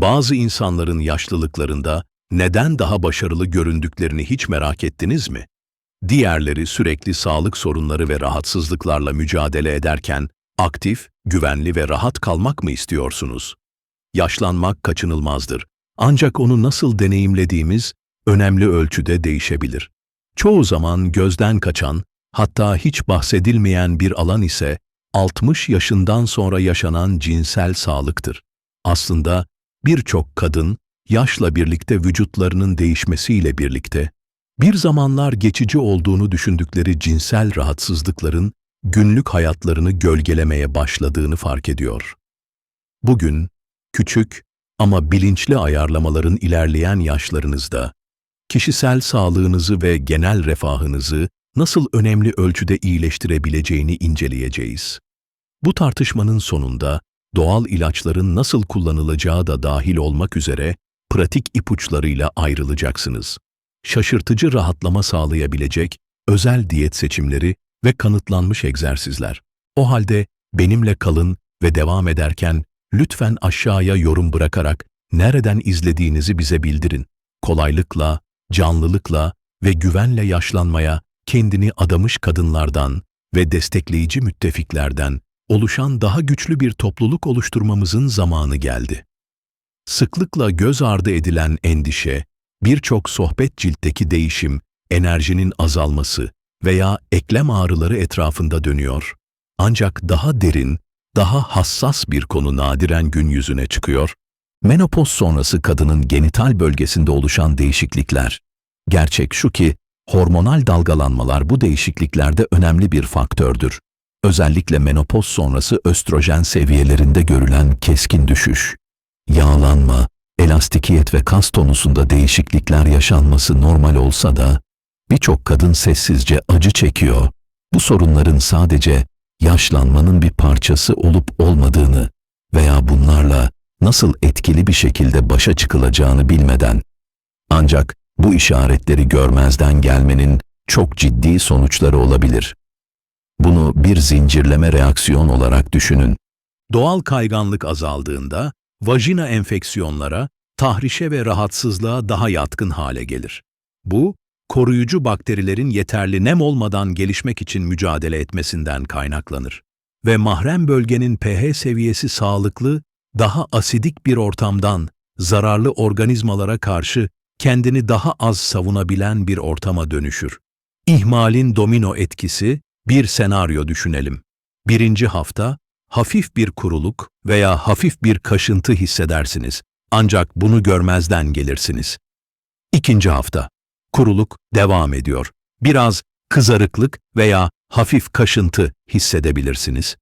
Bazı insanların yaşlılıklarında neden daha başarılı göründüklerini hiç merak ettiniz mi? Diğerleri sürekli sağlık sorunları ve rahatsızlıklarla mücadele ederken aktif, güvenli ve rahat kalmak mı istiyorsunuz? Yaşlanmak kaçınılmazdır. Ancak onu nasıl deneyimlediğimiz önemli ölçüde değişebilir. Çoğu zaman gözden kaçan, hatta hiç bahsedilmeyen bir alan ise 60 yaşından sonra yaşanan cinsel sağlıktır. Aslında birçok kadın yaşla birlikte vücutlarının değişmesiyle birlikte bir zamanlar geçici olduğunu düşündükleri cinsel rahatsızlıkların günlük hayatlarını gölgelemeye başladığını fark ediyor. Bugün küçük ama bilinçli ayarlamaların ilerleyen yaşlarınızda kişisel sağlığınızı ve genel refahınızı nasıl önemli ölçüde iyileştirebileceğini inceleyeceğiz. Bu tartışmanın sonunda doğal ilaçların nasıl kullanılacağı da dahil olmak üzere pratik ipuçlarıyla ayrılacaksınız. Şaşırtıcı rahatlama sağlayabilecek özel diyet seçimleri ve kanıtlanmış egzersizler. O halde benimle kalın ve devam ederken lütfen aşağıya yorum bırakarak nereden izlediğinizi bize bildirin. Kolaylıkla, canlılıkla ve güvenle yaşlanmaya kendini adamış kadınlardan ve destekleyici müttefiklerden oluşan daha güçlü bir topluluk oluşturmamızın zamanı geldi. Sıklıkla göz ardı edilen endişe, birçok sohbet ciltteki değişim, enerjinin azalması veya eklem ağrıları etrafında dönüyor. Ancak daha derin, daha hassas bir konu nadiren gün yüzüne çıkıyor. Menopoz sonrası kadının genital bölgesinde oluşan değişiklikler. Gerçek şu ki, hormonal dalgalanmalar bu değişikliklerde önemli bir faktördür. Özellikle menopoz sonrası östrojen seviyelerinde görülen keskin düşüş. Yağlanma, elastikiyet ve kas tonusunda değişiklikler yaşanması normal olsa da, birçok kadın sessizce acı çekiyor. Bu sorunların sadece yaşlanmanın bir parçası olup olmadığını veya bunlarla nasıl etkili bir şekilde başa çıkılacağını bilmeden. Ancak bu işaretleri görmezden gelmenin çok ciddi sonuçları olabilir. Bunu bir zincirleme reaksiyon olarak düşünün. Doğal kayganlık azaldığında vajina enfeksiyonlara, tahrişe ve rahatsızlığa daha yatkın hale gelir. Bu, koruyucu bakterilerin yeterli nem olmadan gelişmek için mücadele etmesinden kaynaklanır. Ve mahrem bölgenin pH seviyesi sağlıklı, daha asidik bir ortamdan zararlı organizmalara karşı kendini daha az savunabilen bir ortama dönüşür. İhmalin domino etkisi, bir senaryo düşünelim. Birinci hafta, hafif bir kuruluk veya hafif bir kaşıntı hissedersiniz. Ancak bunu görmezden gelirsiniz. İkinci hafta, kuruluk devam ediyor. Biraz kızarıklık veya hafif kaşıntı hissedebilirsiniz.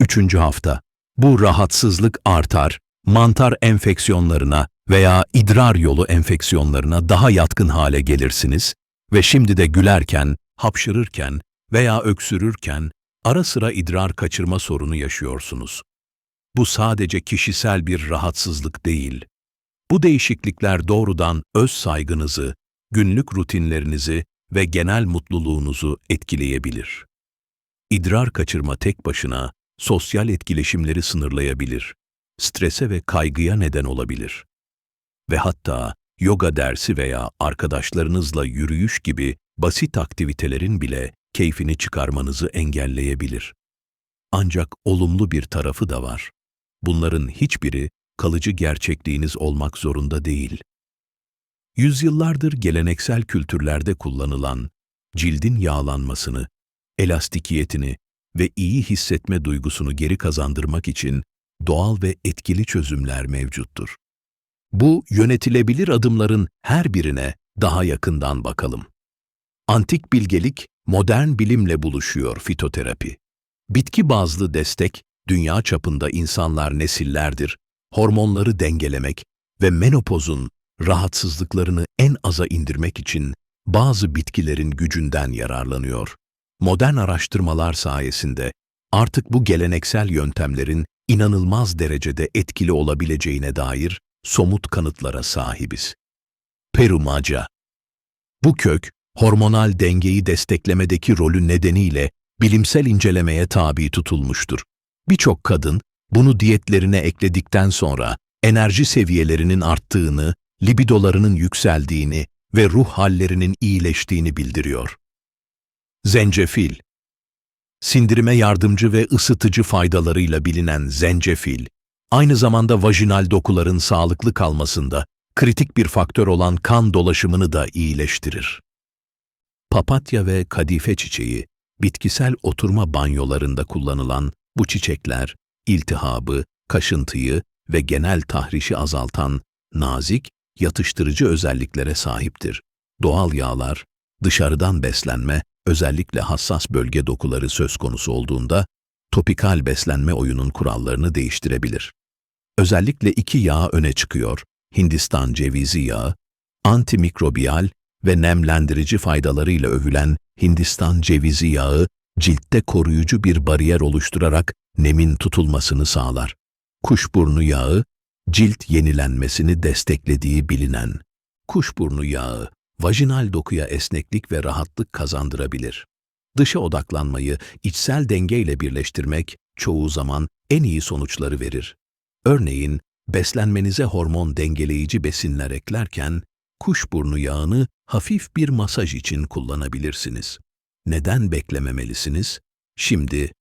Üçüncü hafta, bu rahatsızlık artar, mantar enfeksiyonlarına veya idrar yolu enfeksiyonlarına daha yatkın hale gelirsiniz ve şimdi de gülerken, hapşırırken veya öksürürken ara sıra idrar kaçırma sorunu yaşıyorsunuz. Bu sadece kişisel bir rahatsızlık değil. Bu değişiklikler doğrudan öz saygınızı, günlük rutinlerinizi ve genel mutluluğunuzu etkileyebilir. İdrar kaçırma tek başına sosyal etkileşimleri sınırlayabilir, strese ve kaygıya neden olabilir. Ve hatta yoga dersi veya arkadaşlarınızla yürüyüş gibi basit aktivitelerin bile keyfini çıkarmanızı engelleyebilir. Ancak olumlu bir tarafı da var. Bunların hiçbiri kalıcı gerçekliğiniz olmak zorunda değil. Yüzyıllardır geleneksel kültürlerde kullanılan cildin yağlanmasını, elastikiyetini ve iyi hissetme duygusunu geri kazandırmak için doğal ve etkili çözümler mevcuttur. Bu yönetilebilir adımların her birine daha yakından bakalım. Antik bilgelik modern bilimle buluşuyor fitoterapi. Bitki bazlı destek, dünya çapında insanlar nesillerdir, hormonları dengelemek ve menopozun rahatsızlıklarını en aza indirmek için bazı bitkilerin gücünden yararlanıyor. Modern araştırmalar sayesinde artık bu geleneksel yöntemlerin inanılmaz derecede etkili olabileceğine dair somut kanıtlara sahibiz. Perumaca Bu kök, hormonal dengeyi desteklemedeki rolü nedeniyle bilimsel incelemeye tabi tutulmuştur. Birçok kadın bunu diyetlerine ekledikten sonra enerji seviyelerinin arttığını, libidolarının yükseldiğini ve ruh hallerinin iyileştiğini bildiriyor. Zencefil Sindirime yardımcı ve ısıtıcı faydalarıyla bilinen zencefil, aynı zamanda vajinal dokuların sağlıklı kalmasında kritik bir faktör olan kan dolaşımını da iyileştirir. Papatya ve kadife çiçeği, bitkisel oturma banyolarında kullanılan bu çiçekler, iltihabı, kaşıntıyı ve genel tahrişi azaltan nazik, yatıştırıcı özelliklere sahiptir. Doğal yağlar, dışarıdan beslenme, özellikle hassas bölge dokuları söz konusu olduğunda, topikal beslenme oyunun kurallarını değiştirebilir. Özellikle iki yağ öne çıkıyor. Hindistan cevizi yağı, antimikrobiyal ve nemlendirici faydalarıyla övülen Hindistan cevizi yağı, ciltte koruyucu bir bariyer oluşturarak nemin tutulmasını sağlar. Kuşburnu yağı, cilt yenilenmesini desteklediği bilinen. Kuşburnu yağı, vajinal dokuya esneklik ve rahatlık kazandırabilir. Dışa odaklanmayı içsel dengeyle birleştirmek çoğu zaman en iyi sonuçları verir. Örneğin, beslenmenize hormon dengeleyici besinler eklerken, kuşburnu yağını hafif bir masaj için kullanabilirsiniz. Neden beklememelisiniz? Şimdi,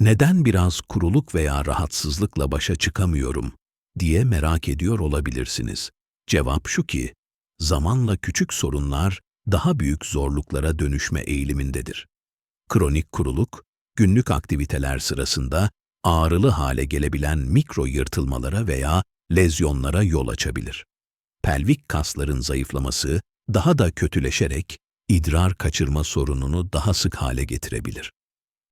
neden biraz kuruluk veya rahatsızlıkla başa çıkamıyorum diye merak ediyor olabilirsiniz. Cevap şu ki, zamanla küçük sorunlar daha büyük zorluklara dönüşme eğilimindedir. Kronik kuruluk, günlük aktiviteler sırasında ağrılı hale gelebilen mikro yırtılmalara veya lezyonlara yol açabilir. Pelvik kasların zayıflaması daha da kötüleşerek idrar kaçırma sorununu daha sık hale getirebilir.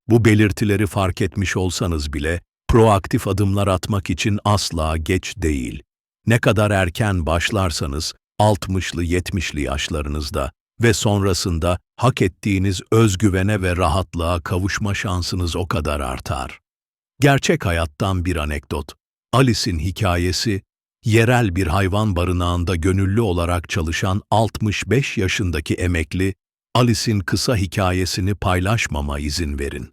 Bu belirtileri fark etmiş olsanız bile proaktif adımlar atmak için asla geç değil. Ne kadar erken başlarsanız 60'lı 70'li yaşlarınızda ve sonrasında hak ettiğiniz özgüvene ve rahatlığa kavuşma şansınız o kadar artar. Gerçek hayattan bir anekdot. Alice'in hikayesi, yerel bir hayvan barınağında gönüllü olarak çalışan 65 yaşındaki emekli, Alice'in kısa hikayesini paylaşmama izin verin.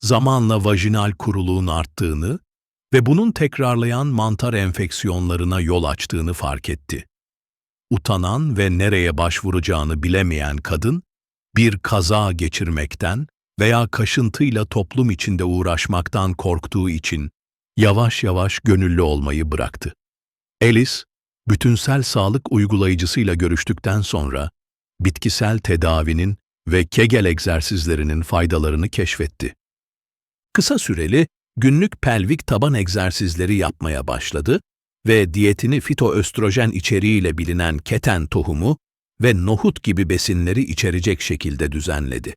Zamanla vajinal kuruluğun arttığını ve bunun tekrarlayan mantar enfeksiyonlarına yol açtığını fark etti. Utanan ve nereye başvuracağını bilemeyen kadın, bir kaza geçirmekten veya kaşıntıyla toplum içinde uğraşmaktan korktuğu için yavaş yavaş gönüllü olmayı bıraktı. Alice, bütünsel sağlık uygulayıcısıyla görüştükten sonra bitkisel tedavinin ve Kegel egzersizlerinin faydalarını keşfetti. Kısa süreli günlük pelvik taban egzersizleri yapmaya başladı ve diyetini fitoöstrojen içeriğiyle bilinen keten tohumu ve nohut gibi besinleri içerecek şekilde düzenledi.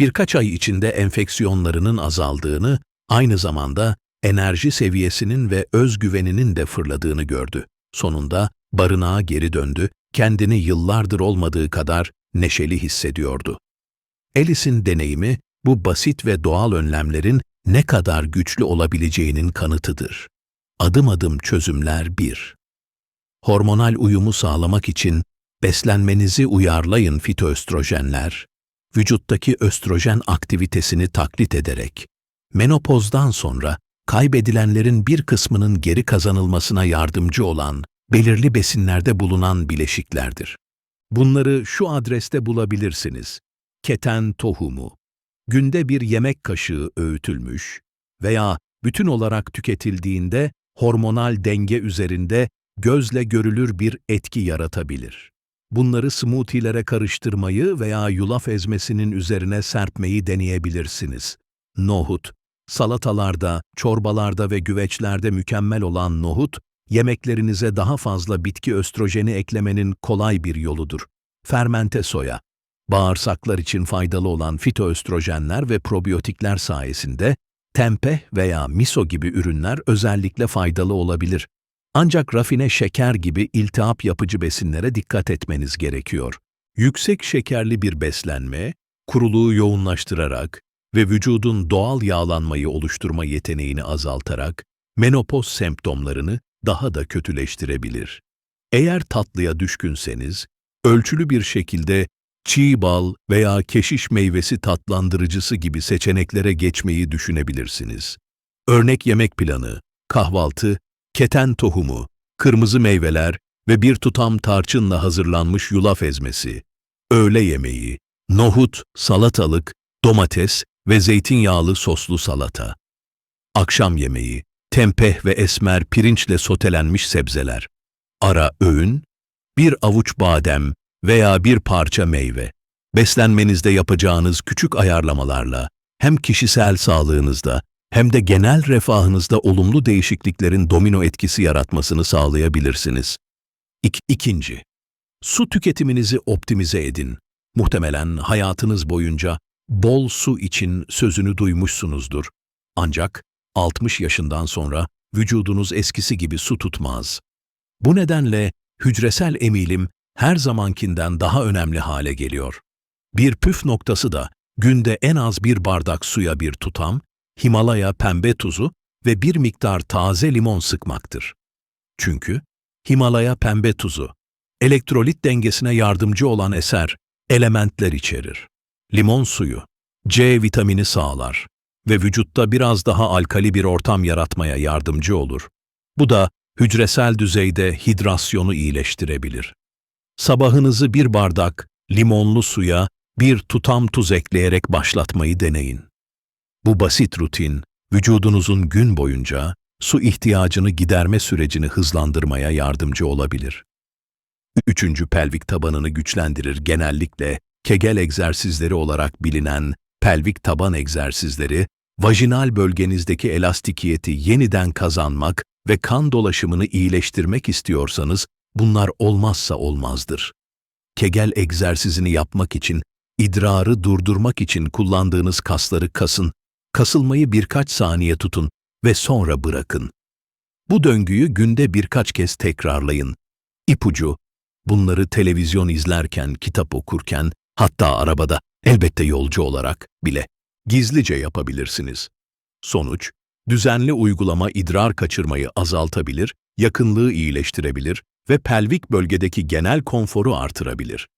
Birkaç ay içinde enfeksiyonlarının azaldığını, aynı zamanda enerji seviyesinin ve özgüveninin de fırladığını gördü. Sonunda barınağa geri döndü, kendini yıllardır olmadığı kadar neşeli hissediyordu. Alice'in deneyimi, bu basit ve doğal önlemlerin ne kadar güçlü olabileceğinin kanıtıdır. Adım adım çözümler 1. Hormonal uyumu sağlamak için beslenmenizi uyarlayın fitoöstrojenler, vücuttaki östrojen aktivitesini taklit ederek, menopozdan sonra kaybedilenlerin bir kısmının geri kazanılmasına yardımcı olan belirli besinlerde bulunan bileşiklerdir. Bunları şu adreste bulabilirsiniz. Keten tohumu, günde bir yemek kaşığı öğütülmüş veya bütün olarak tüketildiğinde hormonal denge üzerinde gözle görülür bir etki yaratabilir. Bunları smoothie'lere karıştırmayı veya yulaf ezmesinin üzerine serpmeyi deneyebilirsiniz. Nohut, salatalarda, çorbalarda ve güveçlerde mükemmel olan nohut, yemeklerinize daha fazla bitki östrojeni eklemenin kolay bir yoludur. Fermente soya, bağırsaklar için faydalı olan fitoöstrojenler ve probiyotikler sayesinde tempeh veya miso gibi ürünler özellikle faydalı olabilir. Ancak rafine şeker gibi iltihap yapıcı besinlere dikkat etmeniz gerekiyor. Yüksek şekerli bir beslenme, kuruluğu yoğunlaştırarak ve vücudun doğal yağlanmayı oluşturma yeteneğini azaltarak menopoz semptomlarını daha da kötüleştirebilir. Eğer tatlıya düşkünseniz, ölçülü bir şekilde çiğ bal veya keşiş meyvesi tatlandırıcısı gibi seçeneklere geçmeyi düşünebilirsiniz. Örnek yemek planı, kahvaltı, keten tohumu, kırmızı meyveler ve bir tutam tarçınla hazırlanmış yulaf ezmesi, öğle yemeği, nohut, salatalık, domates ve zeytinyağlı soslu salata. Akşam yemeği, tempeh ve esmer pirinçle sotelenmiş sebzeler. Ara öğün, bir avuç badem veya bir parça meyve. Beslenmenizde yapacağınız küçük ayarlamalarla hem kişisel sağlığınızda hem de genel refahınızda olumlu değişikliklerin domino etkisi yaratmasını sağlayabilirsiniz. İk ikinci, su tüketiminizi optimize edin. Muhtemelen hayatınız boyunca bol su için sözünü duymuşsunuzdur. Ancak 60 yaşından sonra vücudunuz eskisi gibi su tutmaz. Bu nedenle hücresel emilim her zamankinden daha önemli hale geliyor. Bir püf noktası da günde en az bir bardak suya bir tutam, Himalaya pembe tuzu ve bir miktar taze limon sıkmaktır. Çünkü Himalaya pembe tuzu, elektrolit dengesine yardımcı olan eser, elementler içerir. Limon suyu, C vitamini sağlar ve vücutta biraz daha alkali bir ortam yaratmaya yardımcı olur. Bu da hücresel düzeyde hidrasyonu iyileştirebilir. Sabahınızı bir bardak limonlu suya bir tutam tuz ekleyerek başlatmayı deneyin. Bu basit rutin, vücudunuzun gün boyunca su ihtiyacını giderme sürecini hızlandırmaya yardımcı olabilir. Üçüncü pelvik tabanını güçlendirir genellikle kegel egzersizleri olarak bilinen pelvik taban egzersizleri, vajinal bölgenizdeki elastikiyeti yeniden kazanmak ve kan dolaşımını iyileştirmek istiyorsanız bunlar olmazsa olmazdır. Kegel egzersizini yapmak için, idrarı durdurmak için kullandığınız kasları kasın, kasılmayı birkaç saniye tutun ve sonra bırakın. Bu döngüyü günde birkaç kez tekrarlayın. İpucu, bunları televizyon izlerken, kitap okurken, hatta arabada, elbette yolcu olarak bile gizlice yapabilirsiniz. Sonuç, düzenli uygulama idrar kaçırmayı azaltabilir, yakınlığı iyileştirebilir ve pelvik bölgedeki genel konforu artırabilir.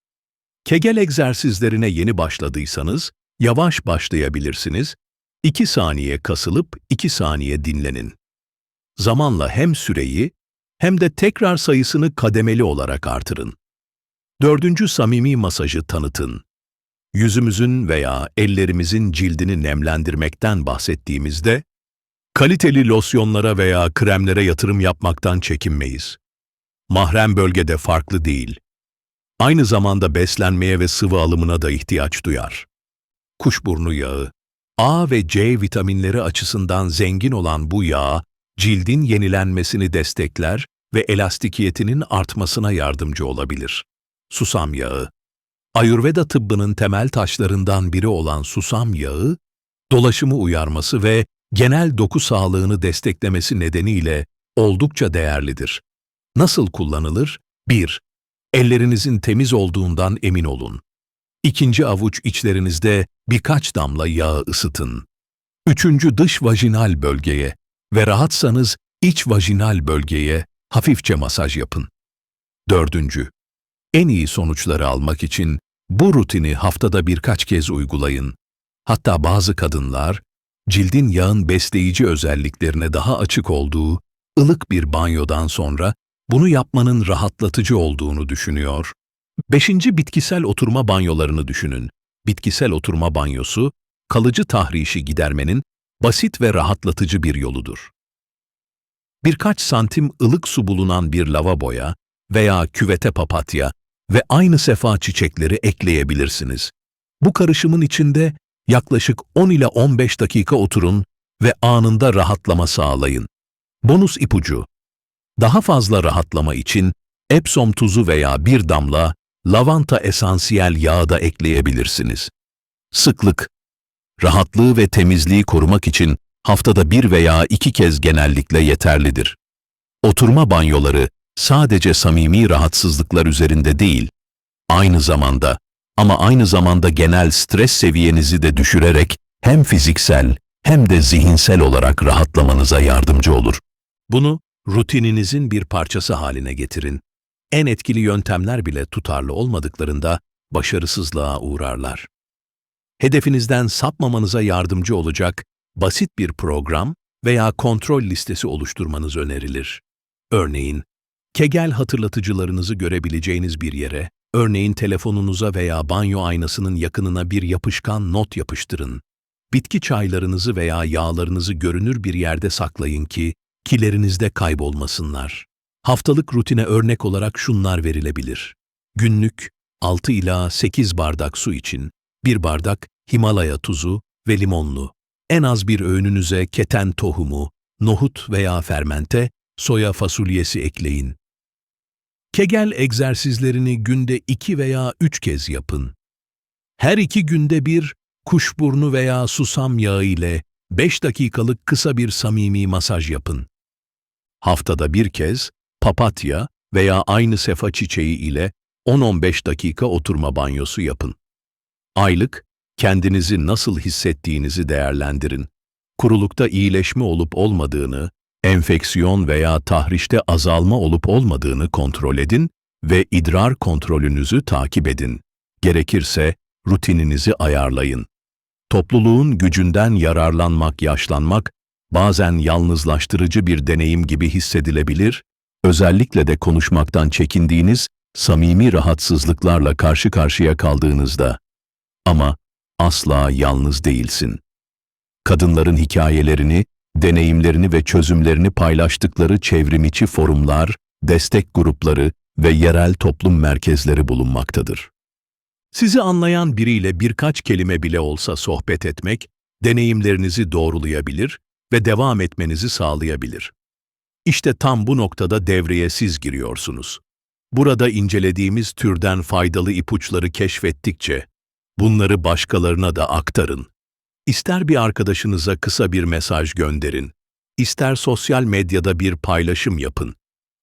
Kegel egzersizlerine yeni başladıysanız, yavaş başlayabilirsiniz, 2 saniye kasılıp 2 saniye dinlenin. Zamanla hem süreyi hem de tekrar sayısını kademeli olarak artırın. Dördüncü samimi masajı tanıtın. Yüzümüzün veya ellerimizin cildini nemlendirmekten bahsettiğimizde, kaliteli losyonlara veya kremlere yatırım yapmaktan çekinmeyiz. Mahrem bölgede farklı değil. Aynı zamanda beslenmeye ve sıvı alımına da ihtiyaç duyar. Kuşburnu yağı, A ve C vitaminleri açısından zengin olan bu yağ, cildin yenilenmesini destekler ve elastikiyetinin artmasına yardımcı olabilir. Susam yağı Ayurveda tıbbının temel taşlarından biri olan susam yağı, dolaşımı uyarması ve genel doku sağlığını desteklemesi nedeniyle oldukça değerlidir. Nasıl kullanılır? 1. Ellerinizin temiz olduğundan emin olun. İkinci avuç içlerinizde birkaç damla yağı ısıtın. Üçüncü dış vajinal bölgeye ve rahatsanız iç vajinal bölgeye hafifçe masaj yapın. Dördüncü, en iyi sonuçları almak için bu rutini haftada birkaç kez uygulayın. Hatta bazı kadınlar, cildin yağın besleyici özelliklerine daha açık olduğu ılık bir banyodan sonra bunu yapmanın rahatlatıcı olduğunu düşünüyor. Beşinci bitkisel oturma banyolarını düşünün. Bitkisel oturma banyosu, kalıcı tahrişi gidermenin basit ve rahatlatıcı bir yoludur. Birkaç santim ılık su bulunan bir lavaboya veya küvete papatya ve aynı sefa çiçekleri ekleyebilirsiniz. Bu karışımın içinde yaklaşık 10 ile 15 dakika oturun ve anında rahatlama sağlayın. Bonus ipucu. Daha fazla rahatlama için Epsom tuzu veya bir damla lavanta esansiyel yağı da ekleyebilirsiniz. Sıklık. Rahatlığı ve temizliği korumak için haftada bir veya iki kez genellikle yeterlidir. Oturma banyoları sadece samimi rahatsızlıklar üzerinde değil, aynı zamanda ama aynı zamanda genel stres seviyenizi de düşürerek hem fiziksel hem de zihinsel olarak rahatlamanıza yardımcı olur. Bunu rutininizin bir parçası haline getirin. En etkili yöntemler bile tutarlı olmadıklarında başarısızlığa uğrarlar. Hedefinizden sapmamanıza yardımcı olacak basit bir program veya kontrol listesi oluşturmanız önerilir. Örneğin, Kegel hatırlatıcılarınızı görebileceğiniz bir yere, örneğin telefonunuza veya banyo aynasının yakınına bir yapışkan not yapıştırın. Bitki çaylarınızı veya yağlarınızı görünür bir yerde saklayın ki kilerinizde kaybolmasınlar. Haftalık rutine örnek olarak şunlar verilebilir. Günlük 6 ila 8 bardak su için 1 bardak Himalaya tuzu ve limonlu. En az bir öğününüze keten tohumu, nohut veya fermente, soya fasulyesi ekleyin. Kegel egzersizlerini günde 2 veya 3 kez yapın. Her iki günde bir kuşburnu veya susam yağı ile 5 dakikalık kısa bir samimi masaj yapın. Haftada bir kez papatya veya aynı sefa çiçeği ile 10-15 dakika oturma banyosu yapın. Aylık, kendinizi nasıl hissettiğinizi değerlendirin. Kurulukta iyileşme olup olmadığını, enfeksiyon veya tahrişte azalma olup olmadığını kontrol edin ve idrar kontrolünüzü takip edin. Gerekirse rutininizi ayarlayın. Topluluğun gücünden yararlanmak, yaşlanmak, bazen yalnızlaştırıcı bir deneyim gibi hissedilebilir, özellikle de konuşmaktan çekindiğiniz, samimi rahatsızlıklarla karşı karşıya kaldığınızda. Ama asla yalnız değilsin. Kadınların hikayelerini, deneyimlerini ve çözümlerini paylaştıkları çevrimiçi forumlar, destek grupları ve yerel toplum merkezleri bulunmaktadır. Sizi anlayan biriyle birkaç kelime bile olsa sohbet etmek, deneyimlerinizi doğrulayabilir ve devam etmenizi sağlayabilir. İşte tam bu noktada devreye siz giriyorsunuz. Burada incelediğimiz türden faydalı ipuçları keşfettikçe, bunları başkalarına da aktarın. İster bir arkadaşınıza kısa bir mesaj gönderin, ister sosyal medyada bir paylaşım yapın.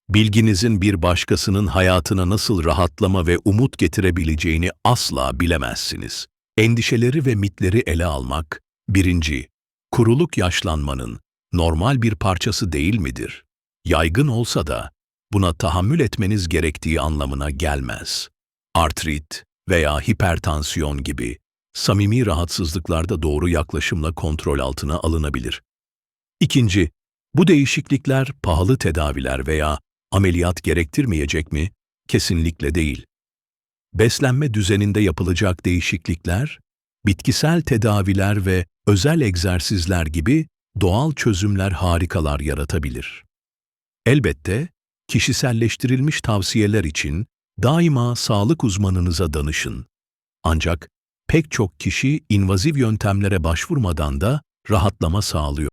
Bilginizin bir başkasının hayatına nasıl rahatlama ve umut getirebileceğini asla bilemezsiniz. Endişeleri ve mitleri ele almak, birinci, kuruluk yaşlanmanın normal bir parçası değil midir? Yaygın olsa da buna tahammül etmeniz gerektiği anlamına gelmez. Artrit veya hipertansiyon gibi samimi rahatsızlıklarda doğru yaklaşımla kontrol altına alınabilir. İkinci, bu değişiklikler pahalı tedaviler veya ameliyat gerektirmeyecek mi? Kesinlikle değil. Beslenme düzeninde yapılacak değişiklikler, bitkisel tedaviler ve özel egzersizler gibi doğal çözümler harikalar yaratabilir. Elbette, kişiselleştirilmiş tavsiyeler için daima sağlık uzmanınıza danışın. Ancak pek çok kişi invaziv yöntemlere başvurmadan da rahatlama sağlıyor.